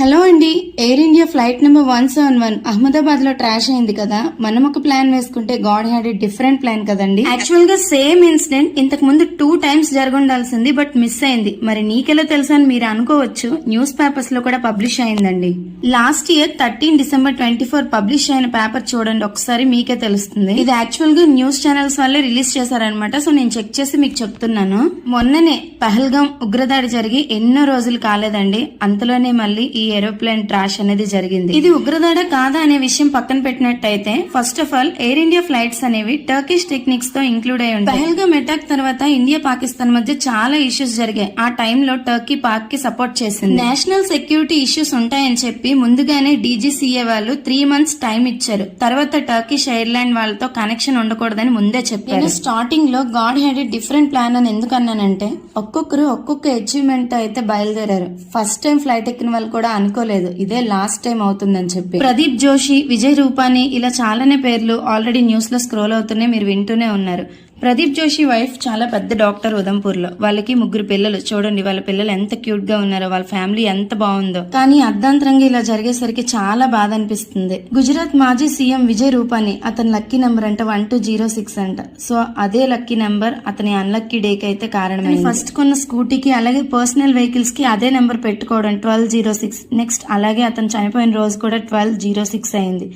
Hello అండి. Air India flight number one seven one అహ్మదాబాద్లో crash అయింది కదా. మనం ఒక ప్లాన్ వేసుకుంటే గాడ్ హ్యాడ్ డిఫరెంట్ ప్లాన్ కదండి. యాక్చువల్గా సేమ్ ఇన్సిడెంట్ ఇంతకు ముందు టూ టైమ్స్ జరగుండాల్సింది బట్ మిస్ అయింది. మరి నీకెలా తెలుసా అని మీరు అనుకోవచ్చు. న్యూస్ పేపర్స్లో కూడా పబ్లిష్ అయిందండి. Last year thirteen December twenty four publish అయిన పేపర్ చూడండి ఒకసారి మీకే తెలుస్తుంది. ఇది యాక్చువల్గా న్యూస్ ఛానల్స్ వల్లే రిలీజ్ చేశారనమాట సో నేను చెక్ చేసి మీకు చెప్తున్నాను. మొన్ననే పహల్గాం ఉగ్రదాడి జరిగి ఎన్నో రోజులు కాలేదండి. అంతలోనే మళ్ళీ ఈ ఏరోప్లేన్ ట్రాష్ అనేది జరిగింది. ఇది ఉగ్రదాడ కాదా అనే విషయం పక్కన పెట్టినట్టయితే first of all Air India flights అనేవి టర్కిష్ టెక్నిక్స్తో ఇంక్లూడ్ అయి ఉంటాయి. పహల్గాం అటాక్ తర్వాత ఇండియా పాకిస్తాన్ మధ్య చాలా ఇష్యూస్ జరిగాయి. ఆ టైంలో టర్కీ పాక్కి సపోర్ట్ చేసింది. నేషనల్ సెక్యూరిటీ ఇష్యూస్ ఉంటాయని చెప్పి ముందుగానే డీజీసీఏ వాళ్ళు త్రీ మంత్స్ టైం ఇచ్చారు. తర్వాత టర్కిష్ ఎయిర్లైన్ వాళ్ళతో కనెక్షన్ ఉండకూడదని ముందే చెప్పారు. స్టార్టింగ్లో గాడ్ హ్యాడ్ డిఫరెంట్ ప్లాన్ అని ఎందుకు అన్నానంటే ఒక్కొక్కరు ఒక్కొక్క అచీవ్మెంట్ అయితే బయలుదేరారు. ఫస్ట్ టైం ఫ్లైట్ ఎక్కిన వాళ్ళు కూడా అనుకోలేదు. ఇదే లాస్ట్ టైం అవుతుందని చెప్పి. ప్రదీప్ జోషి విజయ్ రూపాని ఇలా చాలానే పేర్లు ఆల్రెడీ న్యూస్లో స్క్రోల్ అవుతూనే మీరు వింటూనే ఉన్నారు. ప్రదీప్ జోషి వైఫ్ చాలా పెద్ద డాక్టర్ ఉదంపూర్లో. వాళ్ళకి ముగ్గురు పిల్లలు. చూడండి వాళ్ళ పిల్లలు ఎంత క్యూట్గా ఉన్నారో వాళ్ళ ఫ్యామిలీ ఎంత బాగుందో. కానీ అర్ధాంతరంగా ఇలా జరిగేసరికి చాలా బాధ అనిపిస్తుంది. గుజరాత్ మాజీ సీఎం విజయ్ రూపాని అతని లక్కీ నెంబర్ అంట వన్ టూ జీరో సిక్స్ అంట. సో అదే లక్కీ నెంబర్ అతని అన్లక్కీ డేకి అయితే కారణమే ఫస్ట్ కొన్న స్కూటీకి అలాగే పర్సనల్ వెహికల్స్కి అదే నెంబర్ పెట్టుకోవడం ట్వెల్వ్ జీరో సిక్స్. నెక్స్ట్ అలాగే అతను చనిపోయిన రోజు కూడా ట్వెల్వ్ జీరో సిక్స్ అయింది.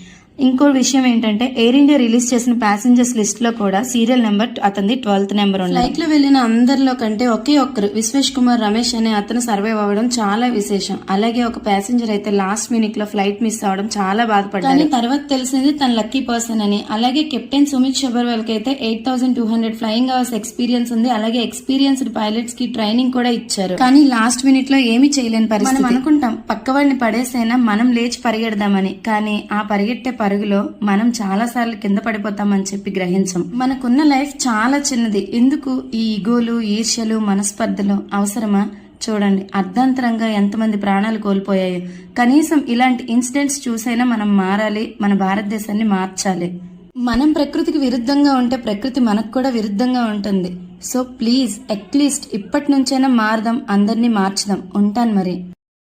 ఇంకో విషయం ఏంటంటే ఎయిర్ ఇండియా రిలీజ్ చేసిన ప్యాసింజర్స్ లిస్ట్లో కూడా సీరియల్ నెంబర్ అతనిది ట్వెల్త్ నెంబర్ ఉంది ఫ్లైట్లో వెళ్ళిన అందరిలో కంటే ఒకే ఒక్కరు విశ్వేష్ కుమార్ రమేష్ అనే అతను సర్వైవ్ అవ్వడం చాలా విశేషం. అలాగే ఒక ప్యాసింజర్ అయితే లాస్ట్ మినిట్లో ఫ్లైట్ మిస్ అవడం చాలా బాధపడ్డారు. తర్వాత తెలిసింది తన లక్కీ పర్సన్ అని. అలాగే కెప్టెన్ సుమిత్ షబర్వాల్కి అయితే eight thousand two hundred flying hours experience ఉంది. అలాగే ఎక్స్పీరియన్స్డ్ పైలట్స్కి ట్రైనింగ్ కూడా ఇచ్చారు. కానీ లాస్ట్ మినిట్లో ఏమీ చేయలేని పరిస్థితి. మనం అనుకుంటాం పక్కవాడిని పడేసైనా మనం లేచి పరిగెడదామని. కానీ ఆ పరిగెట్టే పరుగులో మనం చాలాసార్లు కింద పడిపోతామని చెప్పి గ్రహించం. మనకున్న లైఫ్ చాలా చిన్నది. ఎందుకు? ఈ ఇగోలు ఈర్ష్యలు మనస్పర్ధలు అవసరమా? చూడండి అర్ధాంతరంగా ఎంతమంది ప్రాణాలు కోల్పోయాయో. కనీసం ఇలాంటి ఇన్సిడెంట్స్ చూసైనా మనం మారాలి మన భారతదేశాన్ని మార్చాలి. మనం ప్రకృతికి విరుద్ధంగా ఉంటే ప్రకృతి మనకు కూడా విరుద్ధంగా ఉంటుంది. సో ప్లీజ్ అట్లీస్ట్ ఇప్పటి నుంచైనా మారదాం అందరినీ మార్చుదాం. ఉంటాను మరి.